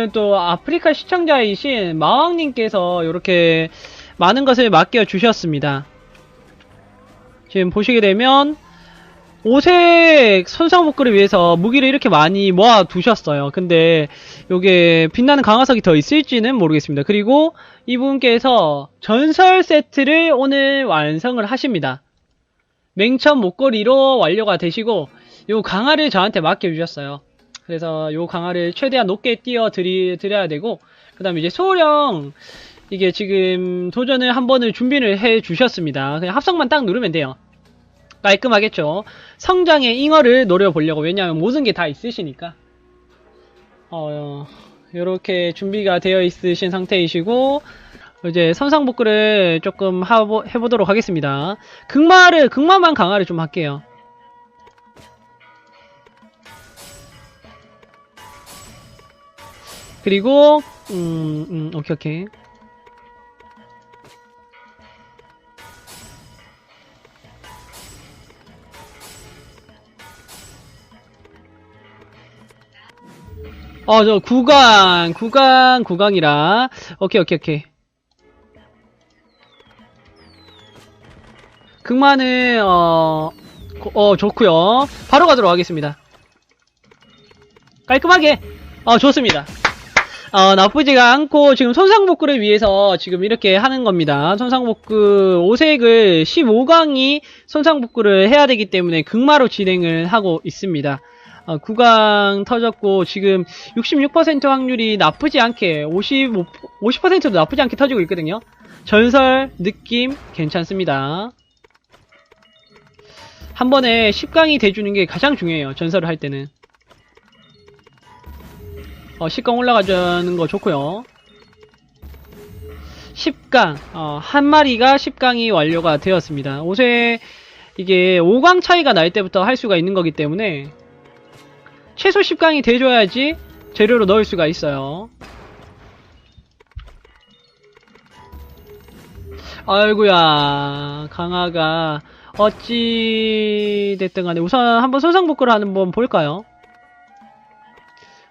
오늘은 또 아프리카 시청자이신 마왕님께서 이렇게 많은 것을 맡겨 주셨습니다. 지금 보시게 되면 오색 손상복구를 위해서 무기를 이렇게 많이 모아 두셨어요. 근데 요게 빛나는 강화석이 더 있을지는 모르겠습니다. 그리고 이분께서 전설 세트를 오늘 완성을 하십니다. 맹천 목걸이로 완료가 되시고 요 강화를 저한테 맡겨주셨어요. 그래서 요 강화를 최대한 높게 띄워 드리, 드려야 되고 그 다음에 이제 소령 이게 지금 도전을 한 번을 준비를 해 주셨습니다. 그냥 합성만 딱 누르면 돼요. 깔끔하겠죠. 성장의 잉어를 노려보려고 왜냐하면 모든 게 다 있으시니까 어, 요렇게 준비가 되어 있으신 상태이시고 이제 선상복구를 조금 해보도록 하겠습니다. 극마를 극마만 강화를 좀 할게요. 그리고 음, 음 오케이 오케이 어, 저, 구강, 구강, 구강이라. 오케이, 오케이, 오케이. 극만은, 어, 고- 어, 좋구요 바로 가도록 하겠습니다. 깔끔하게. 어, 좋습니다. 어, 나쁘지가 않고, 지금 손상복구를 위해서 지금 이렇게 하는 겁니다. 손상복구 5색을 15강이 손상복구를 해야 되기 때문에 극마로 진행을 하고 있습니다. 어, 구강 터졌고 지금 66% 확률이 나쁘지 않게 55, 50%도 나쁘지 않게 터지고 있거든요. 전설 느낌 괜찮습니다. 한 번에 10강이 돼주는 게 가장 중요해요. 전설을 할 때는. 어, 10강 올라가주는 거 좋고요. 10강 어, 한 마리가 10강이 완료가 되었습니다. 옷에 이게 5강 차이가 날 때부터 할 수가 있는 거기 때문에 최소 10강이 돼줘야지 재료로 넣을 수가 있어요. 아이구야 강화가 어찌 됐든 간에 우선 한번 손상복구를 한번 볼까요?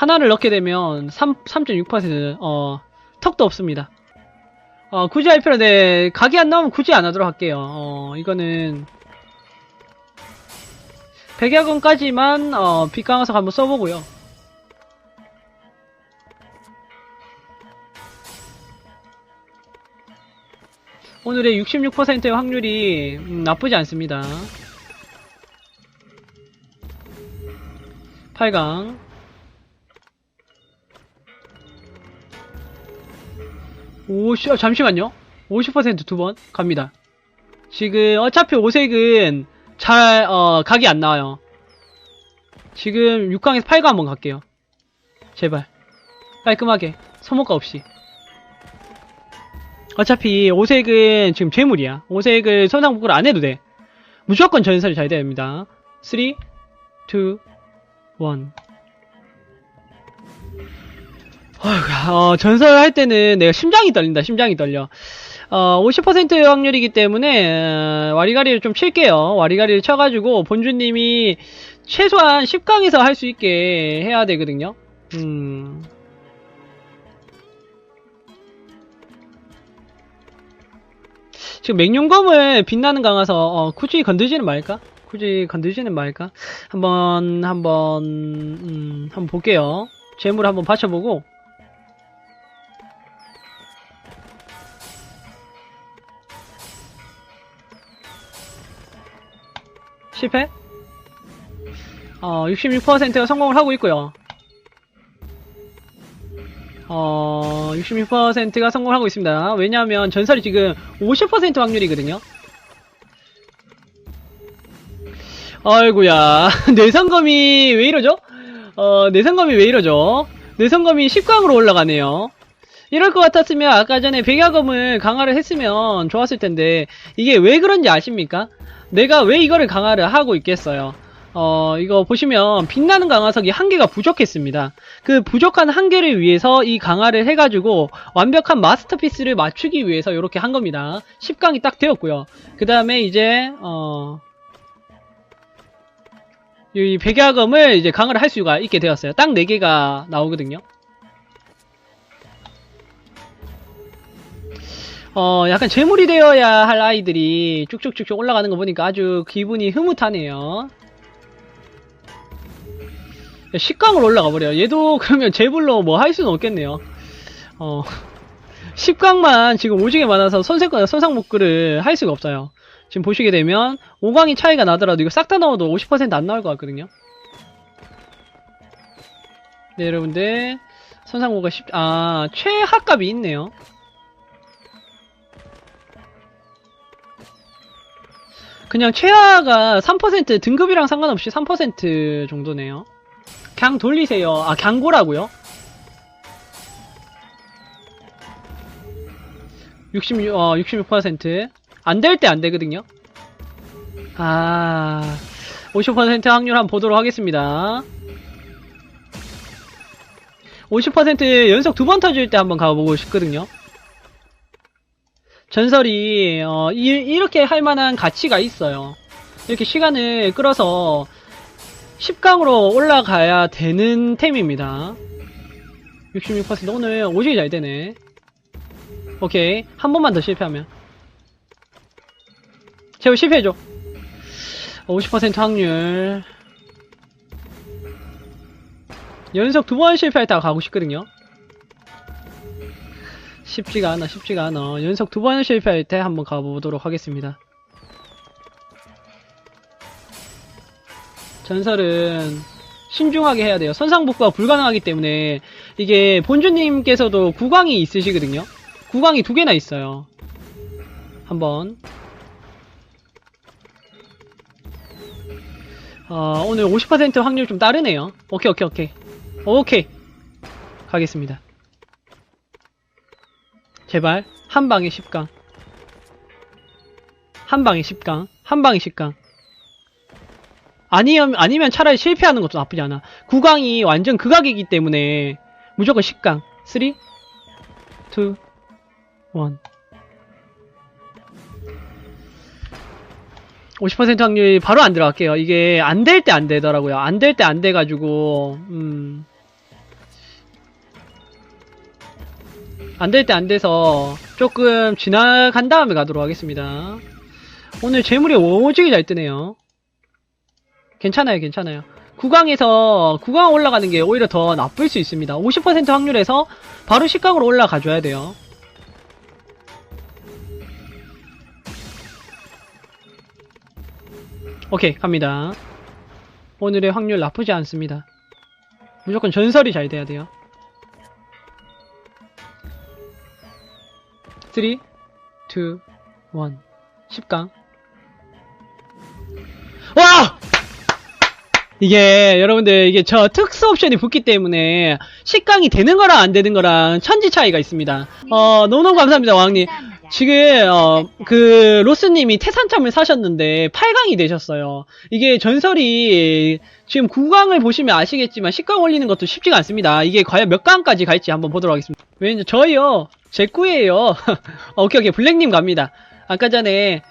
하나를 넣게 되면 3, 3.6% 어, 턱도 없습니다. 어, 굳이 할 필요, 네, 각이 안 나오면 굳이 안 하도록 할게요. 어, 이거는, 백야건까지만 어, 빛강화석 한번 써보고요. 오늘의 66%의 확률이 음, 나쁘지 않습니다. 8강 오시, 어, 잠시만요. 50%두 번 갑니다. 지금 어차피 오색은 잘, 어, 각이 안 나와요. 지금 6강에서 8강 한번 갈게요. 제발. 깔끔하게. 소모가 없이. 어차피 오색은 지금 재물이야. 오색을 선상복구를 안 해도 돼. 무조건 전설이 잘 됩니다. 3, 2, 1. 어, 전설 할 때는 내가 심장이 떨린다, 심장이 떨려. 어, 50%의 확률이기 때문에, 어, 와리가리를 좀 칠게요. 와리가리를 쳐가지고, 본주님이 최소한 10강에서 할 수 있게 해야 되거든요. 음. 지금 맹룡검을 빛나는 강화서, 어, 굳이 건들지는 말까? 굳이 건들지는 말까? 한번, 한번, 음, 한번 볼게요. 재물 한번 받쳐보고, 실패? 어, 66%가 성공을 하고 있고요. 어, 66%가 성공을 하고 있습니다. 왜냐하면 전설이 지금 50% 확률이거든요. 아이고야, 내성검이 왜 이러죠? 어, 내성검이 왜 이러죠? 내성검이 10강으로 올라가네요. 이럴 것 같았으면 아까 전에 백야검을 강화를 했으면 좋았을 텐데 이게 왜 그런지 아십니까? 내가 왜 이거를 강화를 하고 있겠어요? 어, 이거 보시면 빛나는 강화석이 한 개가 부족했습니다. 그 부족한 한 개를 위해서 이 강화를 해가지고 완벽한 마스터피스를 맞추기 위해서 이렇게 한 겁니다. 10강이 딱 되었고요. 그 다음에 이제 어, 이 백야검을 이제 강화를 할 수가 있게 되었어요. 딱 4개가 나오거든요. 어, 약간 재물이 되어야 할 아이들이 쭉쭉쭉쭉 올라가는 거 보니까 아주 기분이 흐뭇하네요. 10강으로 올라가 버려요. 얘도 그러면 재물로 뭐 할 수는 없겠네요. 어, 10강만 지금 오지게 많아서 선생과 선상목글을 할 수가 없어요. 지금 보시게 되면 5강이 차이가 나더라도 이거 싹 다 넣어도 50%안 나올 것 같거든요. 네, 여러분들. 선상고가 10, 아, 최하값이 있네요. 그냥 최하가 3% 등급이랑 상관없이 3% 정도네요. 그냥 돌리세요. 아, 강고라고요? 66, 어, 66%. 안 될 때 안 되거든요. 아, 50% 확률 한번 보도록 하겠습니다. 50% 연속 두 번 터질 때 한번 가보고 싶거든요. 전설이 어, 이, 렇게 할 만한 가치가 있어요. 이렇게 시간을 끌어서 10강으로 올라가야 되는 템입니다. 66% 오늘 오지게 잘 되네. 오케이 한 번만 더 실패하면 제발 실패해줘. 50% 확률 연속 두 번 실패했다가 가고 싶거든요. 쉽지가 않아, 쉽지가 않아. 연속 두 번 실패할 때 한번 가보도록 하겠습니다. 전설은 신중하게 해야 돼요. 선상복구가 불가능하기 때문에 이게 본주님께서도 구강이 있으시거든요. 구강이 두 개나 있어요. 한번 어, 오늘 50% 확률 좀 따르네요. 오케이, 오케이, 오케이. 오케이. 가겠습니다. 제발 한 방에 10강. 한 방에 10강. 한 방에 10강. 아니면 아니면 차라리 실패하는 것도 나쁘지 않아. 9강이 완전 극악이기 때문에 무조건 10강. 3 2 1 50% 확률 바로 안 들어갈게요. 이게 안 될 때 안 되더라고요. 안 될 때 안 돼가지고 음. 안 될 때 안 돼서 조금 지나간 다음에 가도록 하겠습니다. 오늘 재물이 오지게 잘 뜨네요. 괜찮아요, 괜찮아요. 9강에서 9강 올라가는 게 오히려 더 나쁠 수 있습니다. 50% 확률에서 바로 10강으로 올라가줘야 돼요. 오케이 갑니다 오늘의 확률 나쁘지 않습니다 무조건 전설이 잘 돼야 돼요 3 2 1 10강. 와! 이게 여러분들 이게 저 특수 옵션이 붙기 때문에 10강이 되는 거랑 안 되는 거랑 천지 차이가 있습니다. 어 너무너무 감사합니다 왕님 지금 어, 그 로스님이 태산참을 사셨는데 8강이 되셨어요. 이게 전설이 지금 9강을 보시면 아시겠지만 10강 올리는 것도 쉽지가 않습니다. 이게 과연 몇 강까지 갈지 한번 보도록 하겠습니다. 왜냐 저희요 제 꾸예요. 어, 오케이 오케이 블랙님 갑니다. 아까 전에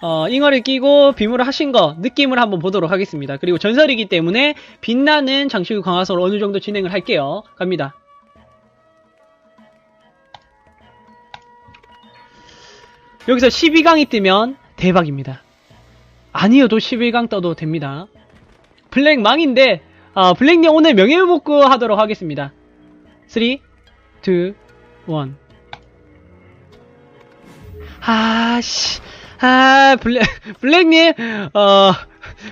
어, 잉어를 끼고 비물을 하신 거 느낌을 한번 보도록 하겠습니다. 그리고 전설이기 때문에 빛나는 장식구 강화서로 어느 정도 진행을 할게요. 갑니다. 여기서 12강이 뜨면 대박입니다. 아니어도 11강 떠도 됩니다. 블랙 망인데 아, 블랙님 오늘 명예회복구 하도록 하겠습니다. 3, 2, 1 아씨 아 블랙 블랙님 어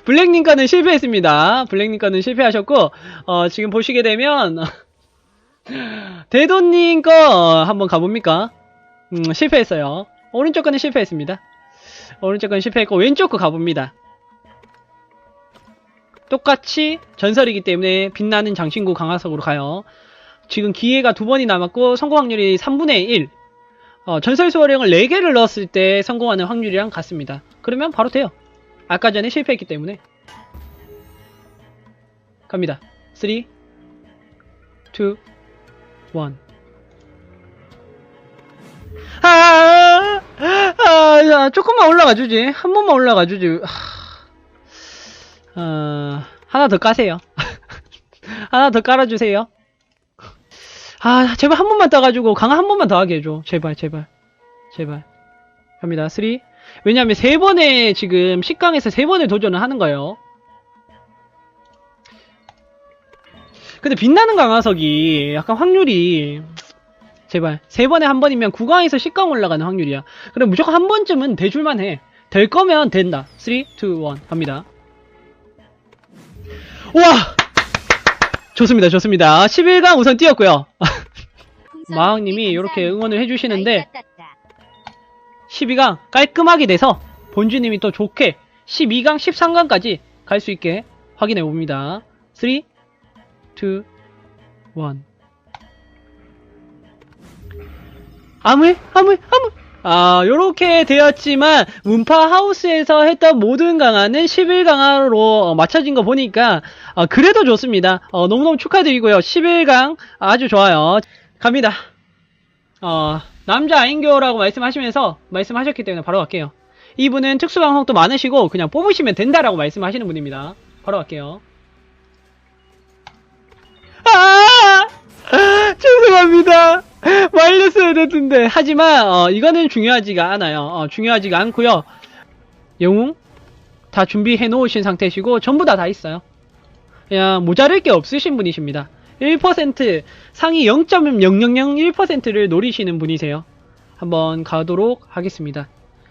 블랙님 거는 실패했습니다. 블랙님 거는 실패하셨고 어 지금 보시게 되면 대도님 거 한번 가봅니까? 음 실패했어요. 오른쪽 거는 실패했습니다. 오른쪽 건 실패했고 왼쪽 거 가봅니다. 똑같이 전설이기 때문에 빛나는 장신구 강화석으로 가요. 지금 기회가 두 번이 남았고 성공 확률이 3분의 1. 어, 전설 수호령을 4개를 넣었을 때 성공하는 확률이랑 같습니다. 그러면 바로 돼요. 아까 전에 실패했기 때문에. 갑니다. 3, 2, 1. 아, 아, 아, 조금만 올라가 주지. 한 번만 올라가 주지. 어, 하나 더 까세요. 하나 더 깔아주세요. 아, 제발 한 번만 떠가지고 강화 한 번만 더 하게 해줘. 제발, 제발. 제발. 갑니다. 3. 왜냐하면 세 번에 지금 10강에서 세 번을 도전을 하는 거예요. 근데 빛나는 강화석이 약간 확률이 제발 세 번에 한 번이면 9강에서 10강 올라가는 확률이야. 그럼 무조건 한 번쯤은 대줄만 해. 될 거면 된다. 3, 2, 1 갑니다. 와! 좋습니다. 좋습니다. 11강 우선 뛰었고요. 마왕님이 이렇게 응원을 해주시는데 12강 깔끔하게 돼서 본주님이 또 좋게 12강, 13강까지 갈 수 있게 확인해 봅니다. 3, 2, 1. 아무해? 아무해? 아무 아, 요렇게 되었지만, 문파 하우스에서 했던 모든 강화는 11강화로 맞춰진 거 보니까, 어, 그래도 좋습니다. 어, 너무너무 축하드리고요. 11강 아주 좋아요. 갑니다. 어, 남자 아인교라고 말씀하시면서 말씀하셨기 때문에 바로 갈게요. 이분은 특수강성도 많으시고 그냥 뽑으시면 된다라고 말씀하시는 분입니다. 바로 갈게요. 아! 죄송합니다. 말렸어야 됐는데. 하지만 어, 이거는 중요하지가 않아요. 어, 중요하지가 않고요. 영웅 다 준비해 놓으신 상태시고 전부 다 다 있어요. 그냥 모자랄 게 없으신 분이십니다. 1% 상위 0.0001%를 노리시는 분이세요. 한번 가도록 하겠습니다.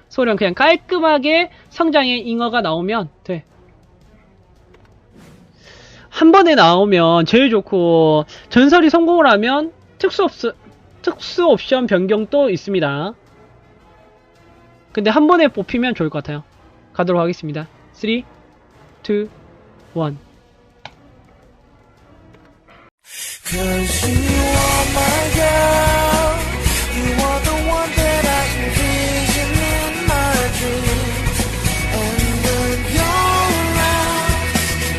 소련 그냥 깔끔하게 성장의 잉어가 나오면 돼. 한 번에 나오면 제일 좋고 전설이 성공을 하면 특수 옵 특수 옵션 변경도 있습니다. 근데 한 번에 뽑히면 좋을 것 같아요. 가도록 하겠습니다. 3, 2, 1. Cause you are my girl.